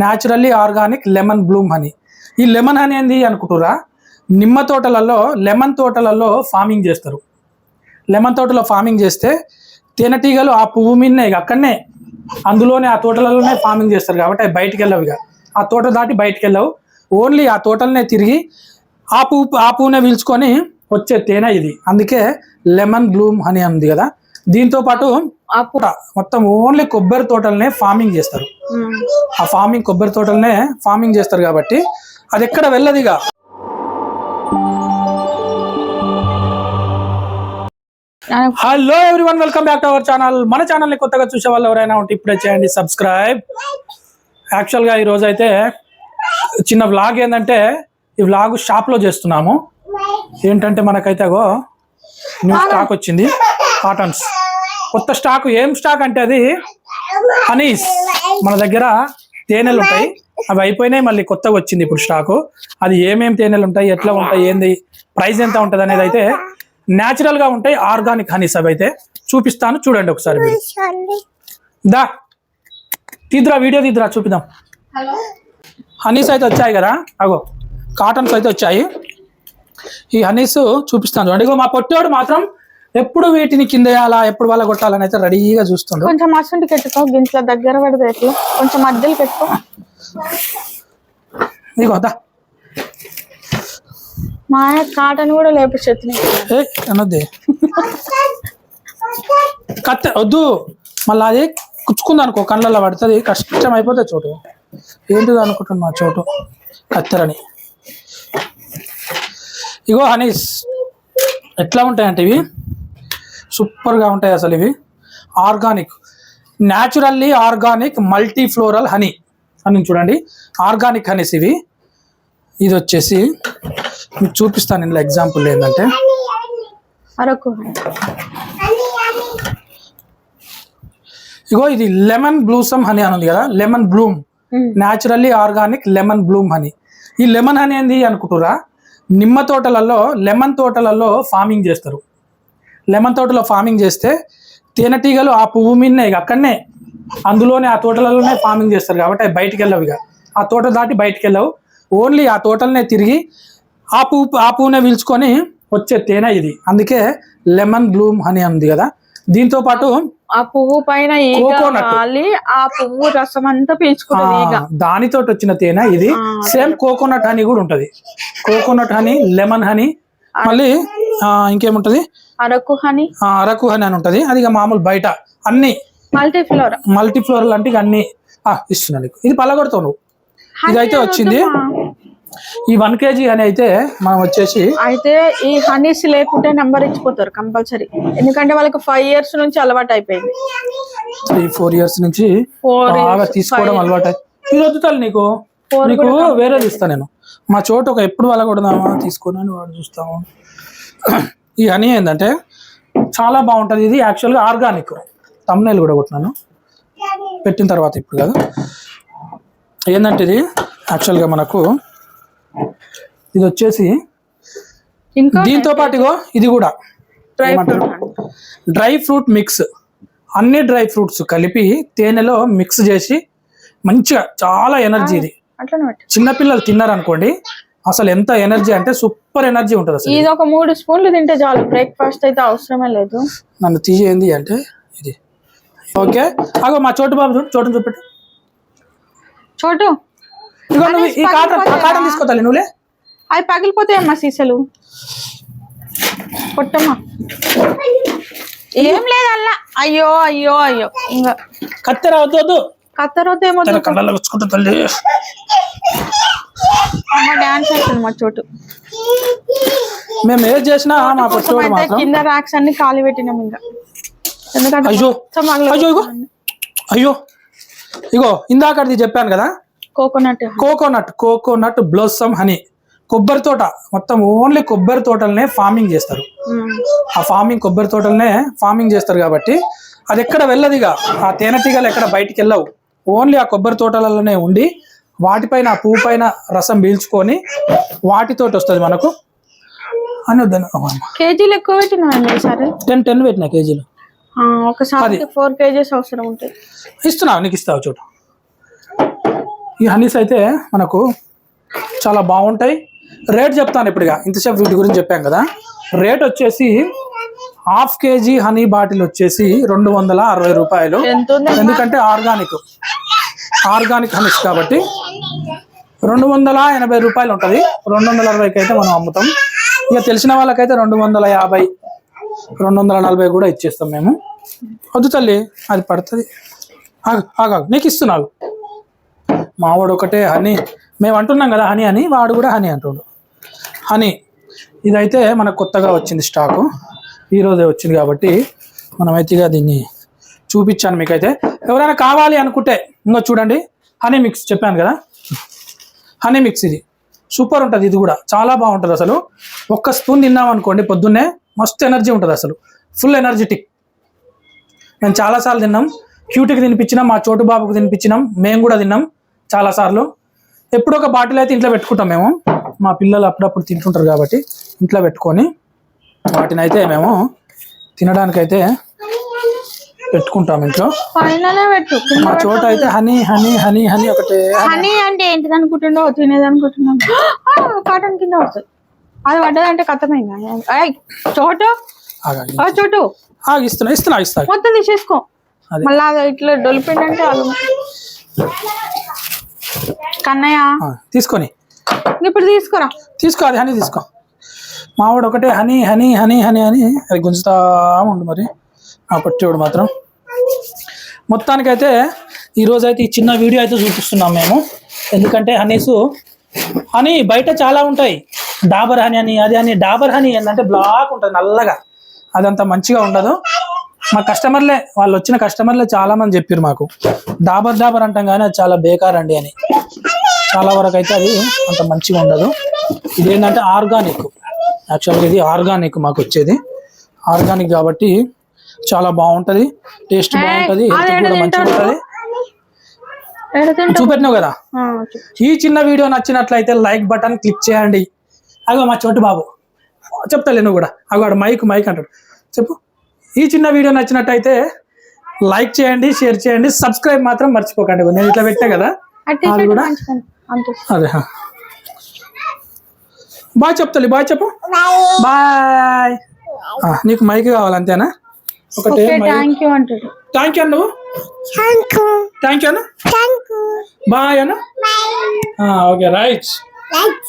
Naturally organic lemon bloom honey ఈ lemon honey ఏంది అనుకుంటురా నిమ్మ తోటలలో లెమన్ తోటలలో ఫార్మింగ్ చేస్తారు. లెమన్ తోటలో ఫార్మింగ్ చేస్తే తేనెటీగలు ఆ పువ్వు మీదనే ఇక అక్కడనే అందులోనే ఆ తోటలలోనే ఫార్మింగ్ చేస్తారు కాబట్టి అవి బయటికి వెళ్ళవు ఇక. ఆ తోట దాటి బయటికి వెళ్ళవు. ఓన్లీ ఆ తోటలనే తిరిగి ఆ పువ్వు ఆ పువ్వునే పీల్చుకొని వచ్చే తేనె ఇది. అందుకే లెమన్ బ్లూమ్ హనీ అంది కదా. దీంతో పాటు మొత్తం ఓన్లీ కొబ్బరి తోటలనే ఫార్మింగ్ చేస్తారు. ఆ ఫార్మింగ్ కొబ్బరి తోటలనే ఫార్మింగ్ చేస్తారు కాబట్టి అది ఎక్కడ వెళ్ళదు ఇక. నాకు hello everyone welcome back to our channel మన ఛానల్ని కొత్తగా చూసే వాళ్ళు ఎవరైనా ఉంటే ఇప్పుడే చేయండి సబ్స్క్రైబ్ యాక్చువల్గా ఈ రోజు అయితే చిన్న వ్లాగ్ ఏంటంటే ఈ వ్లాగ్ షాప్లో చేస్తున్నాము. ఏంటంటే మనకైతే అగో న్యూ స్టాక్ వచ్చింది. కాటన్స్ కొత్త స్టాక్ ఏం స్టాక్ అంటే అది? హనీస్. మన దగ్గర తేనెలు ఉంటాయి. అవి అయిపోయినాయి మళ్ళీ కొత్తగా వచ్చింది ఇప్పుడు స్టాకు. అది ఏమేమి తేనెలు ఉంటాయి ఎట్లా ఉంటాయి ఏంది ప్రైస్ ఎంత ఉంటుంది అనేది అయితే న్యాచురల్గా ఉంటాయి ఆర్గానిక్ హనీస్ అవి అయితే. చూపిస్తాను చూడండి ఒకసారి మీరు. దా తీద్రా వీడియో తీద్రా చూపిద్దాం. హనీస్ అయితే వచ్చాయి కదా అగో కాటన్స్ అయితే వచ్చాయి. ఈ హనీస్ చూపిస్తాను. చూడండి ఇగో మా పొట్టోడు మాత్రం ఎప్పుడు వీటిని కింద వేయాలా ఎప్పుడు వాళ్ళ కొట్టాలని అయితే రెడీగా చూస్తుండ్రు. కొంచెం అసంటి పెట్టుకో గింట్ల దగ్గర పెడితే ఎట్లా? కొంచెం మధ్యలో పెట్టుకో. ఇగో దా. మా ఆయన కాటన్ కూడా లేపించేది అనొద్దే కత్తె వద్దు. మళ్ళీ అది కుచ్చుకుంది అనుకో కళ్ళల్లో పడుతుంది కష్టం అయిపోతుంది చోటు. ఏంటిది అనుకుంటున్నా చోటు కత్తెరని. ఇగో హనీస్ ఎట్లా ఉంటాయంటే ఇవి? సూపర్గా ఉంటాయి అసలు ఇవి. Organic. Naturally organic multi floral honey అని చూడండి. ఆర్గానిక్ హనీస్ ఇవి. ఇది వచ్చేసి మీకు చూపిస్తాను ఇందులో ఎగ్జాంపుల్ ఏంటంటే. ఇగో ఇది లెమన్ బ్లూసమ్ హనీ అని ఉంది కదా. Lemon bloom. Naturally organic lemon bloom honey. ఈ లెమన్ హనీ ఏంది అనుకుంటురా నిమ్మ తోటలలో లెమన్ తోటలలో ఫార్మింగ్ చేస్తారు. లెమన్ తోటలో ఫార్మింగ్ చేస్తే తేనెటీగలు ఆ పువ్వు మీదనే ఇక అక్కడనే. అందులోనే ఆ తోటలలోనే ఫార్మింగ్ చేస్తారు కాబట్టి అవి బయటికి వెళ్ళవు ఇక. ఆ తోట దాటి బయటికి వెళ్ళవు. ఓన్లీ ఆ తోటలనే తిరిగి ఆ పువ్వు ఆ పువ్వునే పీల్చుకొని వచ్చే తేనె ఇది. అందుకే లెమన్ బ్లూమ్ హనీ ఉంది కదా. దీంతో పాటు ఆ పువ్వు పైన ఆ పువ్వు రసం అంతా పీల్చుకుంటది దానితో వచ్చిన తేనె ఇది. సేమ్ కోకోనట్ హనీ కూడా ఉంటది. Coconut honey lemon honey. మళ్ళీ ఇంకేముంటది? అరకు హనీ. అరకు హనీ అని ఉంటది. అది ఇక మామూలు బయట అన్ని మల్టీ ఫ్లోర్ మల్టీ ఫ్లోరల్ అంటే ఇక అన్ని ఇస్తున్నా నీకు. ఇది పలగొడతావు నువ్వు. ఇదైతే వచ్చింది. ఈ వన్ కేజీ అని అయితే మనం వచ్చేసి అయితే ఈ హనీస్ లేకుంటే నెంబర్ ఇచ్చిపోతారు కంపల్సరీ. ఎందుకంటే వాళ్ళకి ఫైవ్ ఇయర్స్ నుంచి అలవాటు అయిపోయింది. త్రీ ఫోర్ ఇయర్స్ నుంచి బాగా తీసుకోవడం అలవాటు ఇది వద్దుతాను నీకు. నీకు కూడా వేరేది ఇస్తా నేను. మా చోటు ఒక ఎప్పుడు వలగొడదామా తీసుకొని వాడు చూస్తాము. ఈ హనీ ఏంటంటే చాలా బాగుంటుంది. ఇది యాక్చువల్గా ఆర్గానిక్. తమ్నేలు కూడా కొట్టినాను. పెట్టిన తర్వాత ఇప్పుడు కాదు. ఏంటంటే ఇది యాక్చువల్గా మనకు ఇది వచ్చేసి దీంతో పాటుగా ఇది కూడా డ్రై ఫ్రూట్ మిక్స్ అన్ని డ్రై ఫ్రూట్స్ కలిపి తేనెలో మిక్స్ చేసి మంచిగా చాలా ఎనర్జీ ఇది. చిన్నపిల్లలు తిన్నారనుకోండి అసలు ఎంత ఎనర్జీ అంటే సూపర్ ఎనర్జీ ఉంటుంది అసలు ఇది. ఒక మూడు స్పూన్లు తింటే చాలు. బ్రేక్ఫాస్ట్ అయితే అవసరమే లేదు. నన్ను తీసేయండి అంటే ఇది. ఓకే. అగో మా చోటు బాబు చూడు చోటుని చూపెట్టు. చోటు. ఇగో నువ్వు ఈ కాటన్ ఆ కాటన్ తీసుకోతాలి నువ్వులే. అవి పగిలిపోతాయమ్మా సీసలు. కొట్టమ్మా. ఏం లేదల్లా అయ్యో అయ్యో అయ్యో. ఇంకా కత్తెర వద్దు వద్దు. కత్తరోతే ఏమో తన కళ్ళలో వచ్చుకుంటా తల్లి. అమ్మ డాన్స్ వేస్తుంది మా చోటు. మేము ఏది చేసినా మా పచ్చోడు మాత్రం. కింద ర్యాక్స్ అన్ని ఖాళీ పెట్టినాం ఇంకా. ఎందుకంటే అయ్యో అయ్యో ఇగో. అయ్యో. ఇగో ఇందాకది చెప్పాను కదా? Coconut coconut coconut blossom honey కొబ్బరి తోట. మొత్తం ఓన్లీ కొబ్బరి తోటలనే ఫార్మింగ్ చేస్తారు. ఆ ఫార్మింగ్ కొబ్బరి తోటలనే ఫార్మింగ్ చేస్తారు కాబట్టి అది ఎక్కడ వెళ్ళదు ఇక ఆ తేనెటీగలు ఎక్కడ బయటికి వెళ్ళవు. ఓన్లీ ఆ కొబ్బరి తోటలలోనే ఉండి వాటిపైన ఆ పువ్వు పైన రసం పీల్చుకొని వాటితోటి వస్తుంది మనకు. అని వద్దాను కేజీలు ఎక్కువ పెట్టినా ఈసారి? టెన్ టెన్ పెట్టిన కేజీలు. ఒకసారి ఫోర్ కేజెస్ అవసరం ఉంటాయి. ఇస్తున్నావు నీకు ఇస్తావు చూడు ఈ హనీస్ అయితే మనకు చాలా బాగుంటాయి. రేట్ చెప్తాను ఇప్పుడుగా. ఇంతసేపు వీటి గురించి చెప్పాం కదా. రేట్ వచ్చేసి హాఫ్ కేజీ హనీ బాటిల్ వచ్చేసి రెండు వందల అరవై రూపాయలు. ఎందుకంటే ఆర్గానిక్. ఆర్గానిక్ హనీస్ కాబట్టి రెండు వందల ఎనభై రూపాయలు ఉంటుంది. రెండు వందల అరవైకి అయితే మనం అమ్ముతాం. ఇక తెలిసిన వాళ్ళకైతే రెండు వందల యాభై రెండు వందల నలభై కూడా ఇచ్చేస్తాం మేము. వద్దు తల్లి అది పడుతుంది. ఆగా నీకు ఇస్తున్నావు మావాడు ఒకటే హనీ. మేము అంటున్నాం కదా హనీ అని వాడు కూడా హనీ అంటుడు. హనీ. ఇదైతే మనకు కొత్తగా వచ్చింది స్టాకు. ఈరోజే వచ్చింది కాబట్టి మనమైతే ఇక దీన్ని చూపించాను మీకైతే. ఎవరైనా కావాలి అనుకుంటే ఇంకో చూడండి. హనీ మిక్స్ చెప్పాను కదా. హనీ మిక్స్ ఇది. సూపర్ ఉంటుంది ఇది కూడా. చాలా బాగుంటుంది అసలు. ఒక్క స్పూన్ తిన్నాం అనుకోండి పొద్దున్నే మస్తు ఎనర్జీ ఉంటుంది అసలు. ఫుల్ ఎనర్జెటిక్ మేము చాలాసార్లు తిన్నాం. క్యూటీకి తినిపించినాం మా చోటు బాబుకి తినిపించినాం. మేము కూడా తిన్నాం చాలాసార్లు. ఎప్పుడు ఒక బాటిల్ అయితే ఇంట్లో పెట్టుకుంటాం మేము. మా పిల్లలు అప్పుడప్పుడు తింటుంటారు కాబట్టి ఇంట్లో పెట్టుకొని వాటిని అయితే మేము తినడానికైతే పెట్టుకుంటాం ఇంట్లో. పెట్టు. మా చోట అయితే హనీ హనీ హనీ హనీ ఒకటే. హనీ అంటే ఏంటిది అనుకుంటున్నావు? తినేది అనుకుంటున్నావు కాటన్ కింద వస్తుంది అది పడ్డదంటే కథమైందా? ఏయ్, చోటు. చోటు. ఇస్తున్నా ఇస్తున్నా ఇస్తా మొత్తం తీసేసుకో. మళ్ళా ఇట్లా డొలిపిండంటే అది కన్నయ్య. తీసుకొని. ఇప్పుడు తీసుకురా. తీసుకో అది హనీ తీసుకో. మావాడు ఒకటే హనీ హనీ హనీ హనీ అని అది గుంజుతా ఉండు మరి. ఆ పట్టేవాడు మాత్రం. మొత్తానికైతే ఈరోజు అయితే ఈ చిన్న వీడియో అయితే చూపిస్తున్నాం మేము. ఎందుకంటే హనీసు హనీ బయట చాలా ఉంటాయి. డాబర్ హనీ అని అది అని డాబర్ హనీ ఏంటంటే బ్లాక్ ఉంటుంది నల్లగా. అదంత మంచిగా ఉండదు. మా కస్టమర్లే వాళ్ళు వచ్చిన కస్టమర్లే చాలా మంది చెప్పారు మాకు. డాబర్ డాబర్ అంటాం కానీ అది చాలా బేకార్ అండి అని. చాలా వరకు అయితే అది అంత మంచిగా ఉండదు. ఇది ఏంటంటే ఆర్గానిక్. యాక్చువల్గా ఇది ఆర్గానిక్ మాకు వచ్చేది. ఆర్గానిక్ కాబట్టి చాలా బాగుంటది టేస్ట్ బాగుంటది మంచిగా? చూపెట్టినావు కదా? ఈ చిన్న వీడియో నచ్చినట్లయితే లైక్ బటన్ క్లిక్ చేయండి. అగో మా చోటు బాబు. చెప్తాలే నువ్వు కూడా. అగో మైక్ మైక్ అంటాడు. చెప్పు. ఈ చిన్న వీడియో నచ్చినట్టయితే లైక్ చేయండి షేర్ చేయండి సబ్స్క్రైబ్ మాత్రం మర్చిపోకండి. నేను ఇట్లా పెట్టా కదా? అది కూడా? అదే బాయ్ చెప్తాలి బాయ్ చెప్పు. బాయ్. నీకు మైక్ కావాలి అంతేనా? ఒకటే థ్యాంక్ యూ అంటాడు. థ్యాంక్ యూ థ్యాంక్ యూ అన్న? బాయ్ అన్న? Okay right